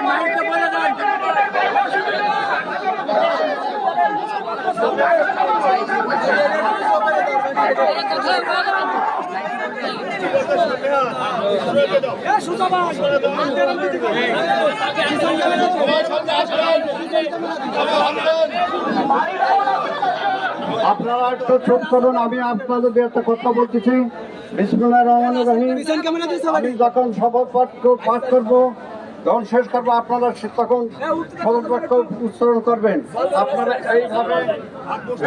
মাইকে বলে দেন আপনারা একটু চুপ করুন আমি আপনাদের একটা কথা বলতেছি। বিসমুল্লাহ রহমান রহিম। আমি যখন শপথ পাঠ পাঠ করব যখন শেষ করব আপনারা তখন বাক্য উচ্চারণ করবেন। আপনারা এইভাবে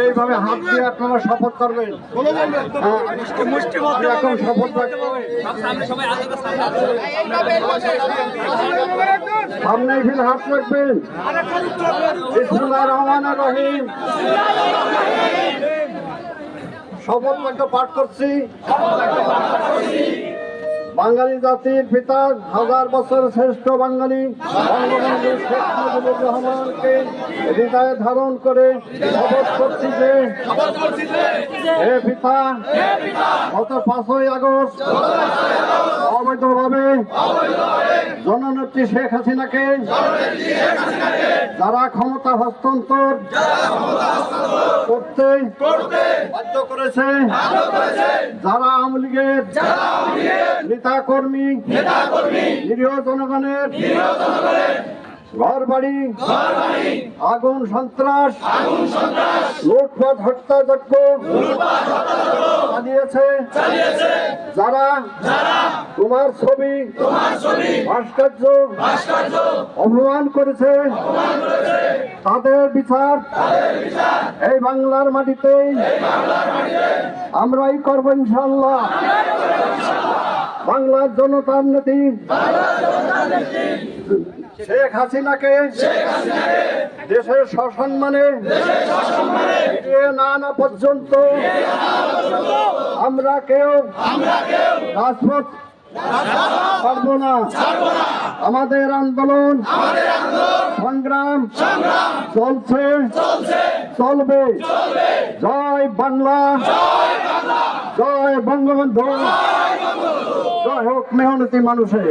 এইভাবে হাত দিয়ে আপনারা শপথ করবেন। হ্যাঁ, এখন শপথ সামনে ফিরে হাত রাখবেন। রহমান রহিম। শপথ বাক্য পাঠ করছি। বাঙালি জাতির পিতা হাজার বছর শ্রেষ্ঠ বাঙালি বঙ্গবন্ধু শেখ মুজিবুর রহমানকে হৃদয়ে ধারণ করে শপথ করছি যে হে পিতা গত পাঁচই আগস্ট। অবৈধভাবে জননেত্রী শেখ হাসিনাকে যারা ক্ষমতা হস্তান্তর করতে বাধ্য করেছে, যারা আওয়ামী লীগের নেতা কর্মী নিরীহ জনগণের ঘর বাড়ি আগুন সন্ত্রাস লুটপাট হত্যাযজ্ঞ চালিয়েছে। যারা তোমার ছবি ভাস্কর্য অপমান করেছে তাদের বিচার এই বাংলার মাটিতেই আমরাই করব ইনশাল্লাহ বাংলার জনতার নেত্রী শেখ হাসিনাকে, দেশের সসম্মানে না আনা পর্যন্ত আমরা কেউ রাজপথ না। আমাদের আন্দোলন সংগ্রাম চলছে, চলবে। জয় বাংলা, জয় বঙ্গবন্ধু, জয় হোক মেহনতি মানুষের।